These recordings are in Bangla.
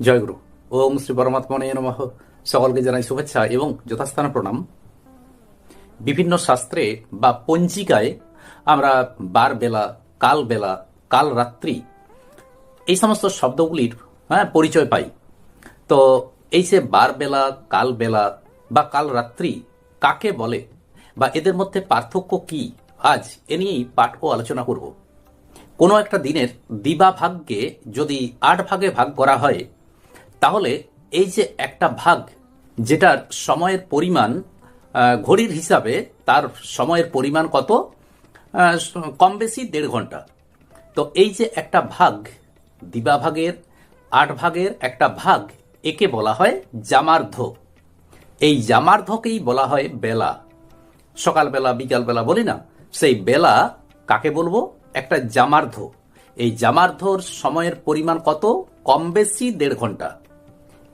জয়গুরু। ওম শ্রী পরমাত্মনে নমঃ। সকলকে জানাই শুভেচ্ছা এবং যথাস্থান প্রণাম। বিভিন্ন শাস্ত্রে বা পঞ্জিকায় আমরা বার বেলা কাল বেলা কাল রাত্রি এই সমস্ত শব্দগুলির হ্যাঁ পরিচয় পাই। তো এই যে বার বেলা কাল বেলা বা কাল রাত্রি কাকে বলে বা এদের মধ্যে পার্থক্য কি আজ এ নিয়েই পাঠ ও আলোচনা করব। কোনো একটা দিনের দিবা ভাগকে যদি আট ভাগে ভাগ করা হয় তাহলে এই যে একটা ভাগ, যেটার সময়ের পরিমাণ ঘড়ির হিসাবে তার সময়ের পরিমাণ কত? কম বেশি দেড় ঘণ্টা। তো এই যে একটা ভাগ, দিবা ভাগের, আট ভাগের একটা ভাগ একে বলা হয় জামার্ধ। এই জামার্ধকেই বলা হয় বেলা। সকালবেলা, বিকালবেলা বলি না, সেই বেলা কাকে বলব? একটা জামার্ধ। এই জামার্ধর সময়ের পরিমাণ কত? কম বেশি দেড় ঘণ্টা।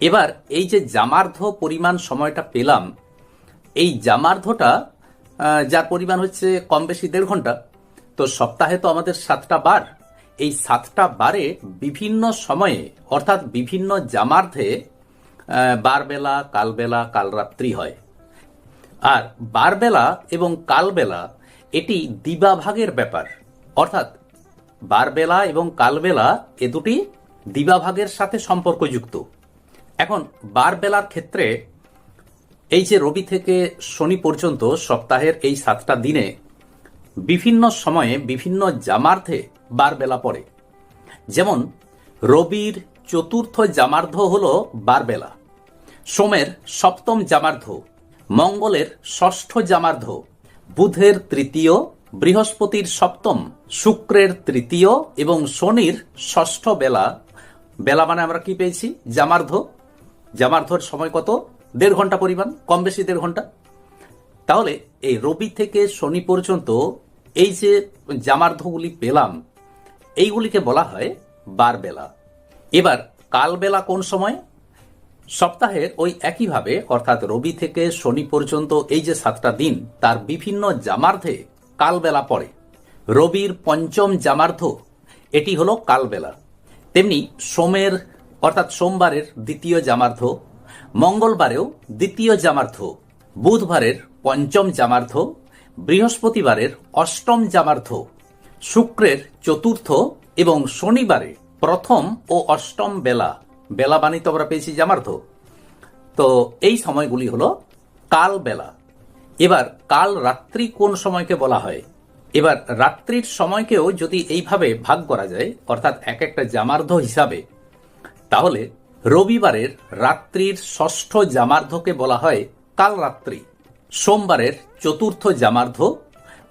এবার এই যে জামার্ধ পরিমাণ সময়টা পেলাম, এই জামার্ধটা যার পরিমাণ হচ্ছে কম বেশি দেড় ঘণ্টা, তো সপ্তাহে তো আমাদের সাতটা বার। এই সাতটা বারে বিভিন্ন সময়ে, অর্থাৎ বিভিন্ন জামার্ধে বারবেলা, কালবেলা, কালরাত্রি হয়। আর বারবেলা এবং কালবেলা, এটি দিবাভাগের ব্যাপার। অর্থাৎ বারবেলা এবং কালবেলা এ দুটি দিবাভাগের সাথে সম্পর্কযুক্ত। এখন বারবেলার ক্ষেত্রে এই যে রবি থেকে শনি পর্যন্ত সপ্তাহের এই সাতটা দিনে বিভিন্ন সময়ে বিভিন্ন জামার্থে বারবেলা পড়ে। যেমন রবির চতুর্থ জামার্ধ হল বারবেলা সোমের সপ্তম জামার্ধ, মঙ্গলের ষষ্ঠ জামার্ধ, বুধের তৃতীয়, বৃহস্পতির সপ্তম, শুক্রের তৃতীয় এবং শনির ষষ্ঠ বেলা। বেলা মানে আমরা কি পেয়েছি? জামার্ধ। জামার্ধর সময় কত? দেড় ঘণ্টা পরিমাণ, কম বেশি দেড় ঘণ্টা। তাহলে এই রবি থেকে শনি পর্যন্ত এই যে জামার্ধগুলি পেলাম, এইগুলিকে বলা হয় বারবেলা। এবার কালবেলা কোন সময়? সপ্তাহের ওই একইভাবে, অর্থাৎ রবি থেকে শনি পর্যন্ত এই যে সাতটা দিন, তার বিভিন্ন জামার্ধে কালবেলা পড়ে। রবির পঞ্চম জামার্ধ, এটি হলো কালবেলা। তেমনি সোমের অর্থাৎ সোমবারের দ্বিতীয় জামার্ধ, মঙ্গলবারেও দ্বিতীয় জামার্ধ, বুধবারের পঞ্চম জামার্ধ, বৃহস্পতিবারের অষ্টম জামার্ধ, শুক্রের চতুর্থ এবং শনিবারে প্রথম ও অষ্টম বেলা। বেলা বাণী তো আমরা পেয়েছি জামার্ধ। তো এই সময়গুলি হলো কাল বেলা। এবার কাল রাত্রি কোন সময়কে বলা হয়? এবার রাত্রির সময়কেও যদি এইভাবে ভাগ করা যায়, অর্থাৎ এক একটা জামার্ধ হিসাবে তাহলে রবিবারের রাত্রির ষষ্ঠ জামার্ধকে বলা হয় কাল রাত্রি সোমবারের চতুর্থ জামার্ধ,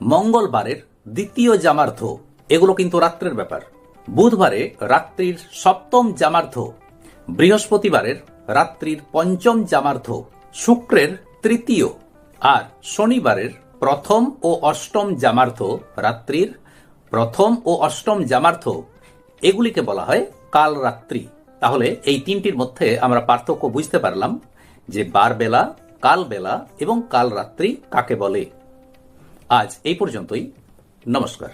মঙ্গলবারের দ্বিতীয় জামার্ধ। এগুলো কিন্তু রাত্রের ব্যাপার। বুধবারে রাত্রির সপ্তম জামার্ধ, বৃহস্পতিবারের রাত্রির পঞ্চম জামার্ধ, শুক্রের তৃতীয় আর শনিবারের প্রথম ও অষ্টম জামার্ধ রাত্রির প্রথম ও অষ্টম জামার্ধ। এগুলিকে বলা হয় কাল রাত্রি তাহলে এই তিনটির মধ্যে আমরা পার্থক্য বুঝতে পারলাম যে বারবেলা, কালবেলা এবং কাল রাত্রি কাকে বলে। আজ এই পর্যন্তই। নমস্কার।